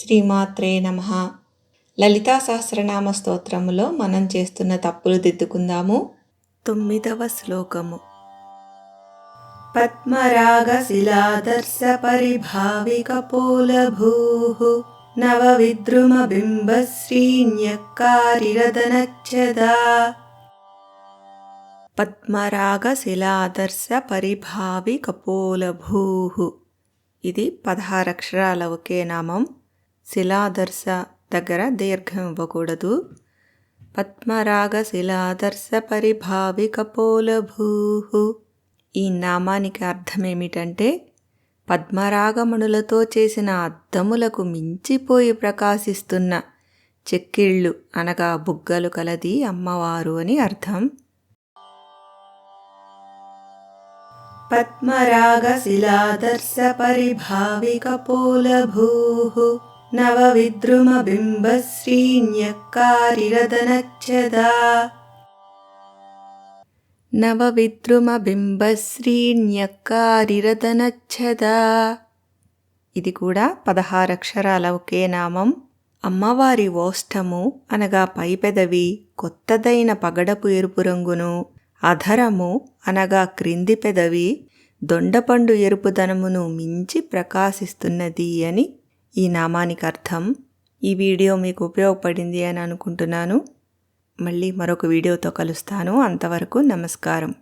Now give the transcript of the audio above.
శ్రీమాత్రే నమ. లలితా సహస్రనామ స్తోత్రములో మనం చేస్తున్న తప్పులు దిద్దుకుందాము. తొమ్మిదవ శ్లోకము. పద్మరాగశిలాదర్శ పరిభావికపోలభూ నవ విద్రుమ బింబ పద్మరాగ పద్మరాగశిలాదర్శ పరిభావి కపోలభూ ఇది పదహారక్షరాల ఒకే నామం. శిలాదర్శ దగ్గర దీర్ఘం ఇవ్వకూడదు. పద్మరాగ శిలాదర్శ పరిభావి కపోలభూ ఈ నామానికి అర్థం ఏమిటంటే పద్మరాగమణులతో చేసిన అద్దములకు మించిపోయి ప్రకాశిస్తున్న చెక్కిళ్ళు అనగా బుగ్గలు కలది అమ్మవారు అని అర్థం. పద్మరాగశిలాదర్శ పరిభావికపోలభూः నవవిద్రుమబింబశ్రీన్యక్కారిరదనచ్చదా నవవిద్రుమబింబశ్రీన్యక్కారిరదనచ్చదా ఇది కూడా పదహారక్షరాల ఒకే నామం. అమ్మవారి ఓష్టము అనగా పైపెదవి కొత్తదైన పగడపు ఎరుపు రంగును. అధరము అనగా క్రింది పెదవి దొండపండు ఎరుపుదనమును మించి ప్రకాశిస్తున్నది అని ఈ నామానికి అర్థం. ఈ వీడియో మీకు ఉపయోగపడింది అని అనుకుంటున్నాను. మళ్ళీ మరొక వీడియోతో కలుస్తాను. అంతవరకు నమస్కారం.